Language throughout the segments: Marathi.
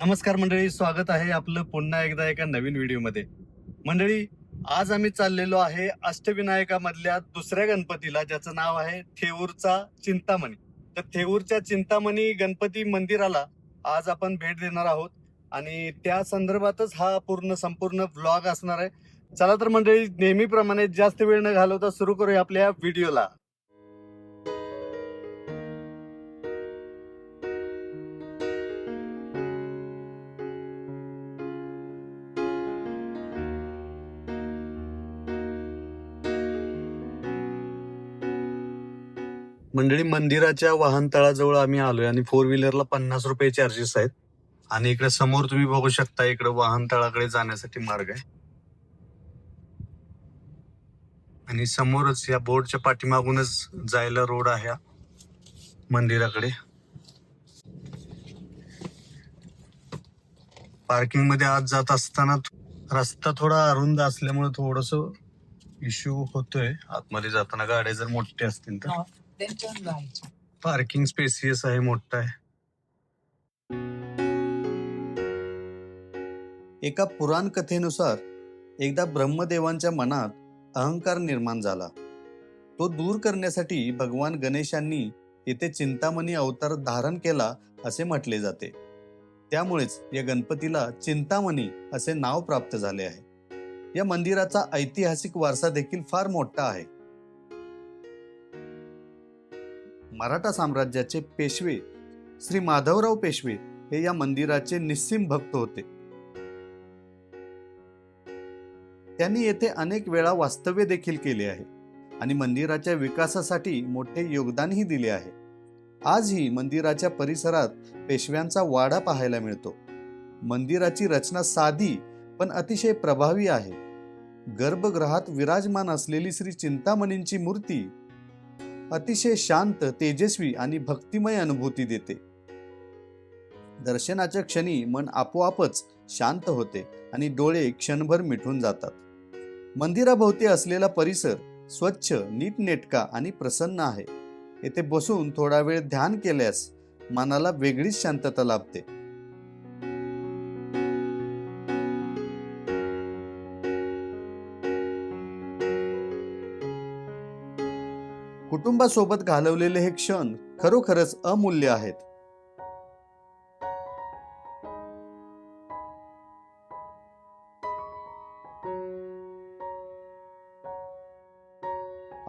नमस्कार मंडळी स्वागत आहे आपलं पुन्हा एकदा एका नवीन व्हिडिओमध्ये. मंडळी आज आम्ही चाललेलो आहे अष्टविनायकामधल्या दुसऱ्या गणपतीला ज्याचं नाव आहे थेऊरचा चिंतामणी. तर थेऊरच्या चिंतामणी गणपती मंदिराला आज आपण भेट देणार आहोत. आणि त्या संदर्भातच हा पूर्ण संपूर्ण व्लॉग असणार आहे. चला तर मंडळी नेहमीप्रमाणे जास्त वेळ न घालवता सुरू करूया आपल्या व्हिडिओला. मंडळी मंदिराच्या वाहनतळाजवळ आम्ही आलोय आणि फोर व्हीलरला पन्नास रुपये चार्जेस आहेत. आणि इकडे समोर तुम्ही बघू शकता इकडे वाहनतळाकडे जाण्यासाठी मार्ग आहे. आणि समोरच या बोर्डच्या पाठीमागूनच जायला रोड आहे मंदिराकडे. पार्किंगमध्ये आत जात असताना रस्ता थोडा अरुंद असल्यामुळे थोडस इश्यू होतोय. आतमध्ये जाताना गाड्या जर मोठ्या असतील तर. हो. Then turn right. Parking spacious आहे मोठा आहे. एका पुराण कथेनुसार एकदा ब्रह्मदेवांच्या मनात अहंकार निर्माण झाला. तो दूर करण्यासाठी भगवान गणेशांनी येथे चिंतामणी अवतार धारण केला असे म्हटले जाते. त्यामुळेच या गणपतीला चिंतामणी असे नाव प्राप्त झाले आहे. या मंदिराचा ऐतिहासिक वारसा देखील फार मोठा आहे. मराठा साम्राज्याचे पेशवे श्री माधवराव पेशवे हे या मंदिराचे निस्सिम भक्त होते. त्यांनी येथे अनेक वेळा वास्तव्य देखील केले आहे आणि मंदिराच्या विकासासाठी मोठे योगदानही दिले आहे. आजही मंदिराच्या परिसरात पेशव्यांचा वाडा पाहायला मिळतो. मंदिराची रचना साधी पण अतिशय प्रभावी आहे. गर्भगृहात विराजमान असलेली श्री चिंतामणींची मूर्ती अतिशय शांत तेजस्वी आणि भक्तिमय अनुभूती देते. दर्शनाच्या क्षणी मन आपोआपच शांत होते आणि डोळे क्षणभर मिटून जातात. मंदिराभोवती असलेला परिसर स्वच्छ नीटनेटका आणि प्रसन्न आहे. येथे बसून थोडा वेळ ध्यान केल्यास मनाला वेगळीच शांतता लाभते. कुटुंबासोबत घालवलेले हे क्षण खरोखरच अमूल्य आहेत.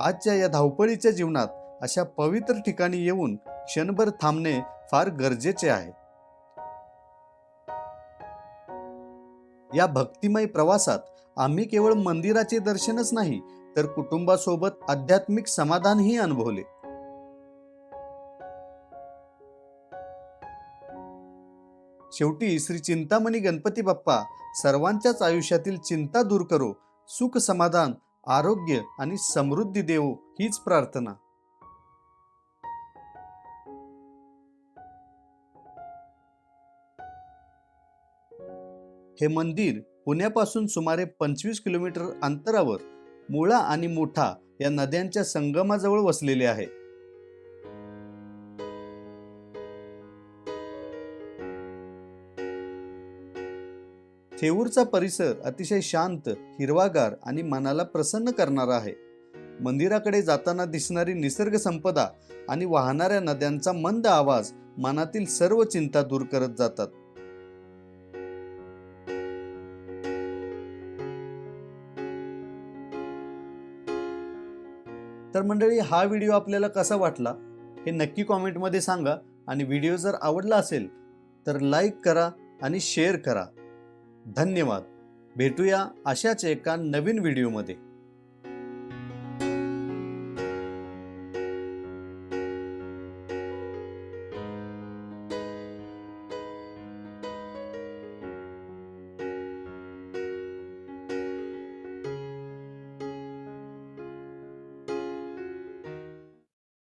आजच्या या धावपळीच्या जीवनात अशा पवित्र ठिकाणी येऊन क्षणभर थांबणे फार गरजेचे आहे. या भक्तिमय प्रवासात आम्ही केवळ मंदिराचे दर्शनच नाही तर कुटुंबासोबत आध्यात्मिक समाधानही अनुभवले. शेवटी श्री चिंतामणी गणपती बाप्पा सर्वांच्याच आयुष्यातील चिंता दूर करो सुख समाधान आरोग्य आणि समृद्धी देवो हीच प्रार्थना. हे मंदिर पुण्यापासून सुमारे पंचवीस किलोमीटर अंतरावर मुळा आणि मुठा या नद्यांच्या संगमाजवळ वसलेले आहे. थेऊरचा परिसर अतिशय शांत हिरवागार आणि मनाला प्रसन्न करणारा आहे. मंदिराकडे जाताना दिसणारी निसर्ग संपदा आणि वाहणाऱ्या नद्यांचा मंद आवाज मनातील सर्व चिंता दूर करत जातात. तर मंडळी हा व्हिडिओ आपल्याला कसा वाटला हे नक्की कॉमेंटमध्ये सांगा आणि व्हिडिओ जर आवडला असेल तर लाईक करा आणि शेअर करा. धन्यवाद. भेटूया अशाच एका नवीन व्हिडिओमध्ये.